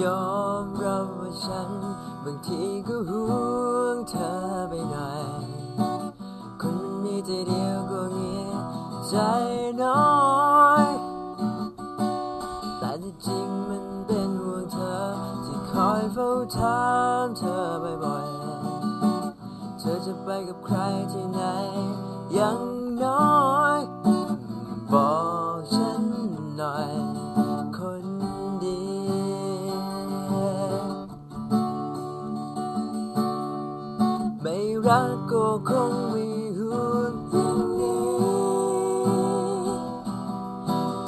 ยอมรับว่าฉัน บางทีก็ห่วงเธอไปหน่อยคนมันมีใจเดียวก็เงียใจน้อยแต่ที่จริงมันเป็นห่วงเธอ ที่คอยเฝ้าถามเธอบ่อยๆเธอจะไปกับใครที่ไหนยังน้อย รักก็คงมีห่วงอย่างนี้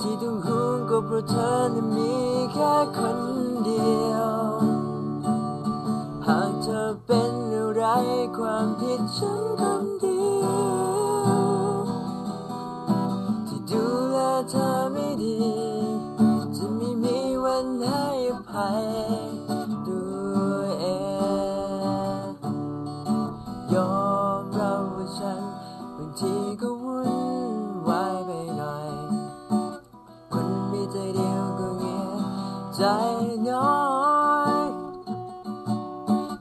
ที่ต้องห่วงก็เพราะเธอนั้นมีแค่คนเดียว หากเธอเป็นอะไรความผิดฉันก็ ทีก็วุ่นวายไปหน่อย คนมีใจเดียวก็เงียใจน้อย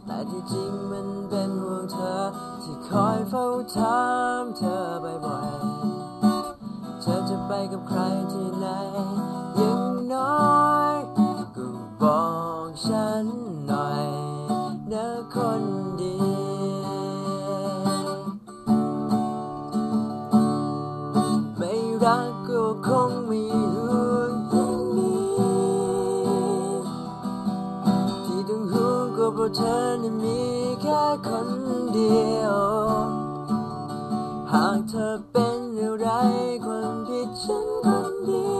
แต่ที่จริงมันเป็นห่วงเธอ ที่คอยเฝ้าถามเธอบ่อยๆ เธอจะไปกับใครที่ไหนยัง คนเดียว หากเธอเป็นอะไรความผิดฉันคนเดียว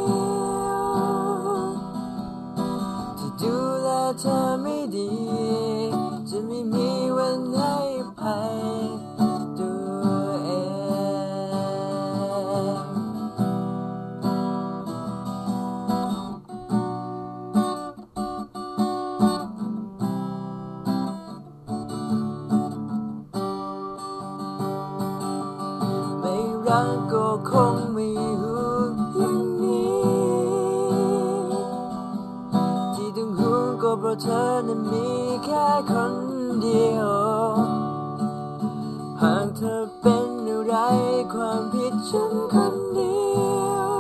กก็คงไม่ห่วงอย่างนี้ ที่ต้องห่วงก็เพราะเธอนั้นมีแค่คนเดียว หากเธอเป็นอะไรความผิดฉันคนเดียว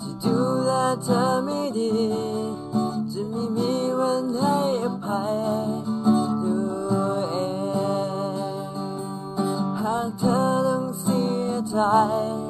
ที่ดูแลเธอไม่ดี จะไม่มีวันให้อภัย ห